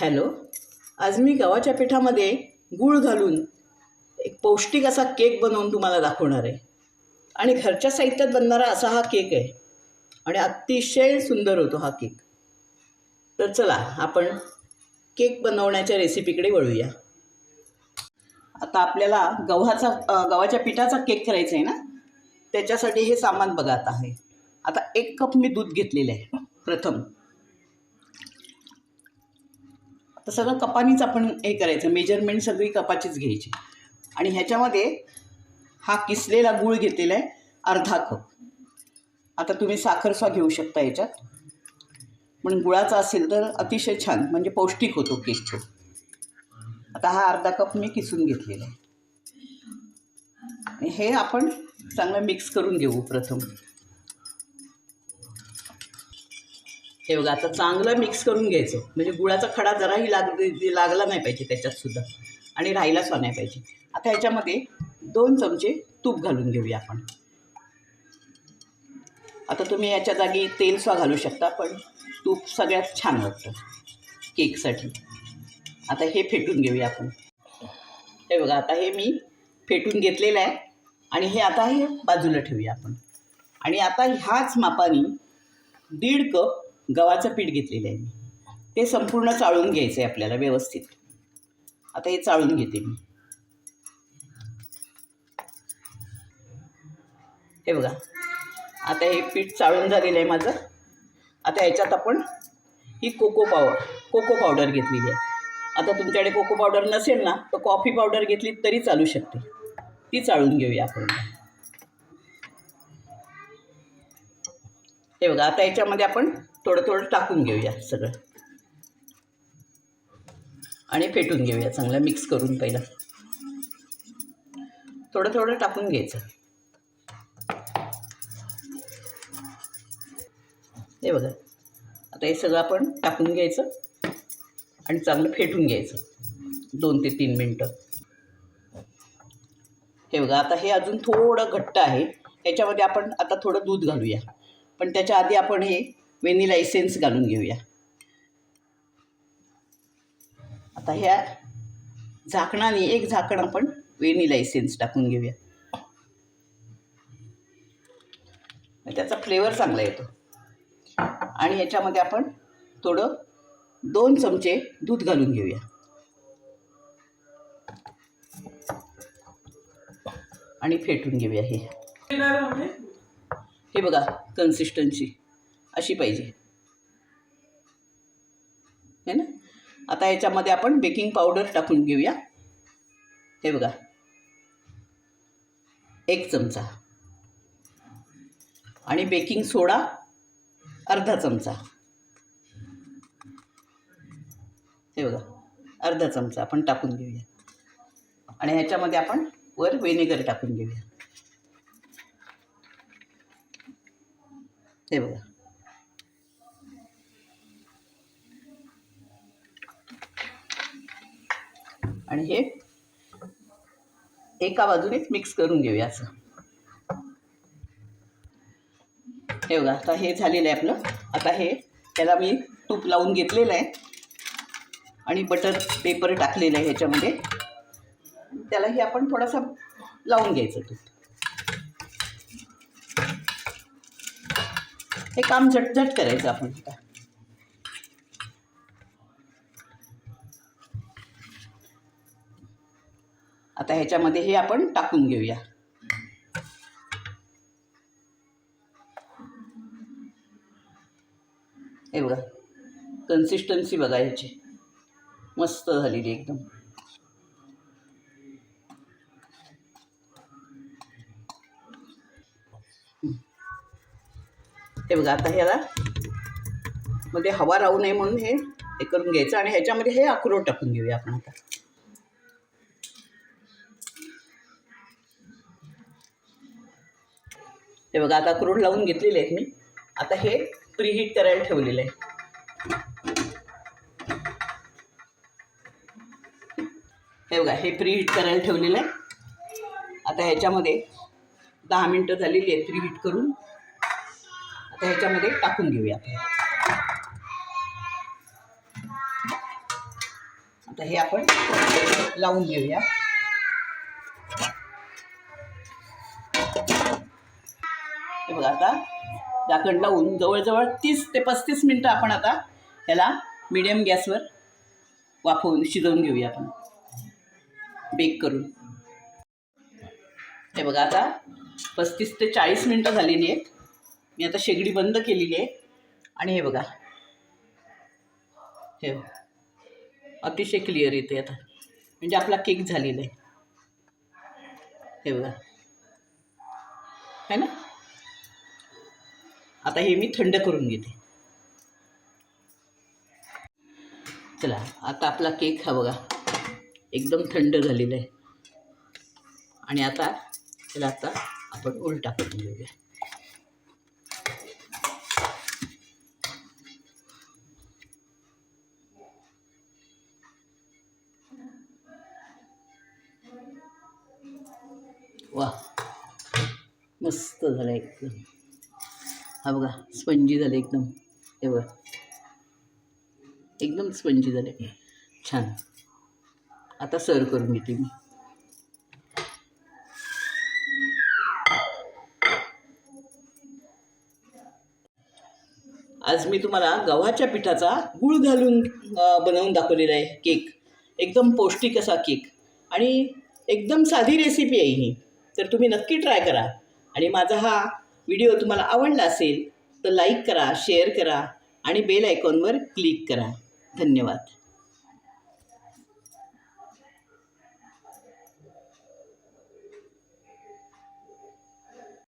Hello आज मी गव्हाच्या पिठामध्ये गूळ घालून एक पौष्टिक असा केक बनवून तुम्हाला दाखवणार आहे. आणि घरच्या साहित्यात बनणारा असा हा केक आहे. आणि अतिशय सुंदर होतो हा केक. तर चला आपण केक बनवण्याच्या रेसिपीकडे वळूया. आता आपल्याला गव्हाचा गव्हाच्या पिठाचा केक करायचा आहे ना? त्याच्यासाठी हे सामान बघा आता आहे. आता एक कप मी दूध घेतलेलं आहे प्रथम. आता सगळं कपानीच आपण हे करायचं. मेजरमेंट सगळी कपाचीच घ्यायची. आणि ह्याच्यामध्ये हा किसलेला गूळ घेतलेला आहे अर्धा कप. आता तुम्ही साखरस्वा घेऊ शकता याच्यात. पण गुळाचा असेल तर अतिशय छान म्हणजे पौष्टिक होतो केक तो आता हा अर्धा कप मी किसून घेतलेला आहे. हे आपण चांगलं मिक्स करून घेऊ प्रथम. हे बघा आता चांगलं मिक्स करून घ्यायचं. म्हणजे गुळाचा खडा जराही लाग लागला नाही पाहिजे त्याच्यात सुद्धा. आणि राहिला नाही पाहिजे. आता ह्याच्यामध्ये दोन चमचे तूप घालून घेऊया आपण. आता तुम्ही याच्या जागी तेलसुद्धा घालू शकता पण तूप सगळ्यात छान वाटतं केकसाठी. आता हे फेटून घेऊया आपण. हे बघा आता हे मी फेटून घेतलेलं आहे. आणि हे आता हे बाजूला ठेवूया आपण. आणि आता ह्याच मापाने दीड कप गव्हाचं पीठ घेतलेलं आहे मी. ते संपूर्ण चाळून घ्यायचं आहे आपल्याला व्यवस्थित. आता हे चाळून घेते मी. हे बघा. आता हे पीठ चाळून झालेलं आहे माझं. आता ह्याच्यात आपण ही कोको पावडर कोको पावडर घेतलेली आहे. आता तुमच्याकडे कोको पावडर नसेल ना तर कॉफी पावडर घेतली तरी चालू शकते. ती चाळून घेऊया आपण. हे बघा आता याच्यामध्ये आपण थोडं थोडं टाकून घेऊया सगळं. आणि फेटून घेऊया चांगलं मिक्स करून पहिलं. थोडं थोडं टाकून घ्यायचं. हे बघा. आता हे सगळं आपण टाकून घ्यायचं आणि चांगलं फेटून घ्यायचं. दोन ते तीन मिनटं. हे बघा आता हे अजून थोडं घट्ट आहे. त्याच्यामध्ये आपण आता थोडं दूध घालूया. पण त्याच्या आधी आपण हे व्हेनिला इसेन्स घालून घेऊया. आता ह्या झाकणाने एक झाकण आपण व्हेनिला इसेन्स टाकून घेऊया. त्याचा फ्लेवर चांगला येतो. आणि ह्याच्यामध्ये आपण थोडं दोन चमचे दूध घालून घेऊया. आणि फेटून घेऊया हे. हे बघा कन्सिस्टन्सी अशी पाहिजे. है ना? आता याच्यामध्ये आपण बेकिंग पावडर टाकून घेऊया. हे बघा. एक चमचा. आणि बेकिंग सोडा अर्धा चमचा. हे बघा. अर्धा चमचा आपण टाकून घेऊया. आणि ह्याच्यामध्ये आपण वर व्हिनेगर टाकून घेऊया. हे बघा. आणि हे एका बाजूनेच मिक्स करून घेऊया असं. हे बघा आता हे झालेलं आहे आपलं. आता हे त्याला मी तूप लावून घेतलेलं आहे. आणि बटर पेपर टाकलेलं आहे ह्याच्यामध्ये. त्यालाही आपण थोडासा लावून घ्यायचं तूप. हे काम झटझट करायचं आपण आता. आता ह्याच्यामध्ये हे आपण टाकून घेऊया. हे बघा कन्सिस्टन्सी बघा ह्याची. मस्त झालेली एकदम. हे बघा आता ह्याला मध्ये हवा राहू नये म्हणून हे हे करून घ्यायचं आणि ह्याच्यामध्ये हे अक्रोड टाकून घेऊया आपण आता. हे बघा आता क्रूड लावून घेतलेले आहेत मी. आता हे प्रीहीट करायला ठेवलेलं आहे. हे बघा हे प्रीहीट करायला ठेवलेलं आहे. आता ह्याच्यामध्ये दहा मिनटं झालेली आहेत प्रीहीट करून. आता ह्याच्यामध्ये टाकून घेऊया आपण. आता हे आपण लावून घेऊया. हे बघा आता. झाकण लावून जवळजवळ तीस ते पस्तीस मिनटं आपण आता ह्याला मिडियम गॅसवर वाफवून शिजवून घेऊया आपण. बेक करून. हे बघा आता पस्तीस ते चाळीस मिनटं झालेली आहेत. मी आता शेगडी बंद केलेली आहे. आणि हे बघा. हे अतिशय क्लिअर येते आता. म्हणजे आपला केक झालेला आहे. हे बघा. है ना? आता हे मी थंड करून घेते. चला आता आपला केक हा बघा एकदम थंड झालेला आहे. आणि आता त्याला आता आपण उलटा करून घेऊया. वा मस्त झालं एकदम. हा बघा स्पंजी झाले एकदम. हे बघा. एकदम स्पंजी झाले. छान. आता सर्व करून घेते मी. आज मी तुम्हाला गव्हाच्या पिठाचा गूळ घालून बनवून दाखवलेला आहे केक. एकदम पौष्टिक असा केक. आणि एकदम साधी रेसिपी आहे ही. तर तुम्ही नक्की ट्राय करा. आणि माझा हा व्हिडिओ तुम्हाला आवडला असेल तर लाईक करा शेअर करा आणि बेल आयकॉनवर क्लिक करा. धन्यवाद.